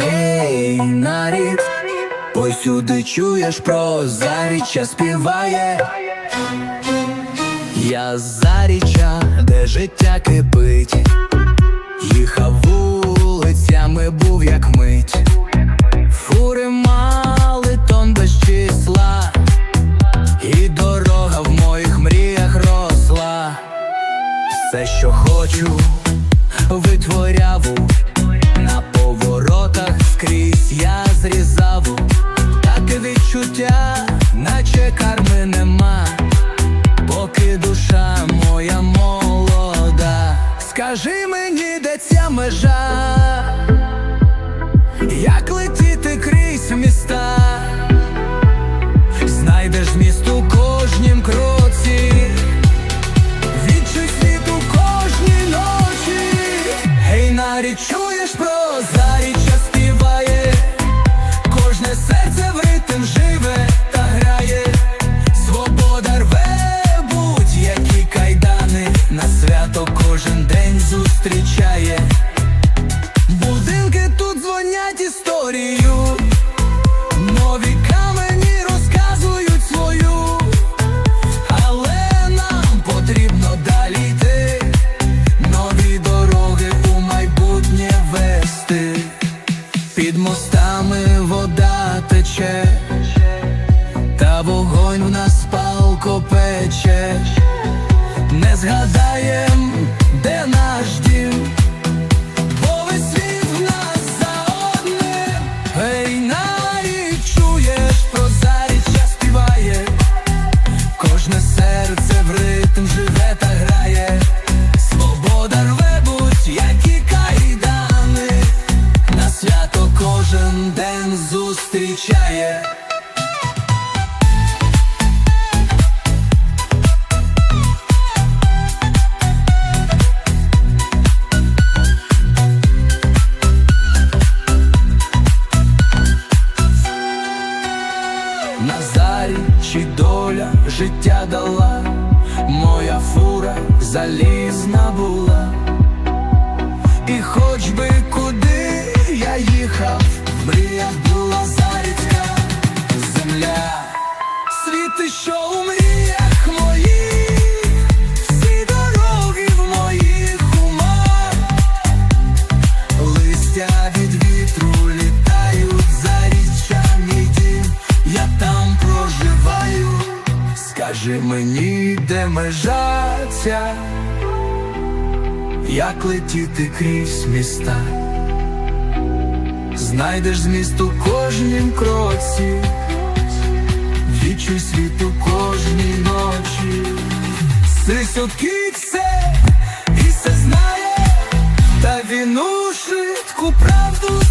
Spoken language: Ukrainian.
Гей, нарід, посюди чуєш про заріччя співає. Я заріччя, де життя кипить, їхав вулицями, був як мить. Фури мали тон без числа, і дорога в моїх мріях росла. Все, що хочу, витворяв на поворотах скрізь я зрізав. Таке відчуття, наче карми нема, поки душа моя молода. Скажи мені, де ця межа, як летіти крізь міста, знайдеш зміст у кожнім кроці. Відчуй світ у кожній ночі Гей, нарі, чуєш зустрічає. Будинки тут дзвонять історію. Нові камені розказують свою. Але нам потрібно далі йти, нові дороги у майбутнє вести, під мостами вода тече, та вогонь в нас палко пече, зарі чи доля життя дала, моя фура залізна була, і хоч би куди я їхав, мрія Скажи мені, де межа ця, як летіти крізь міста, знайдеш зміст у кожнім кроці, відчуй світ у кожній ночі, Сисюдки все і все знає. Та він у швидку правду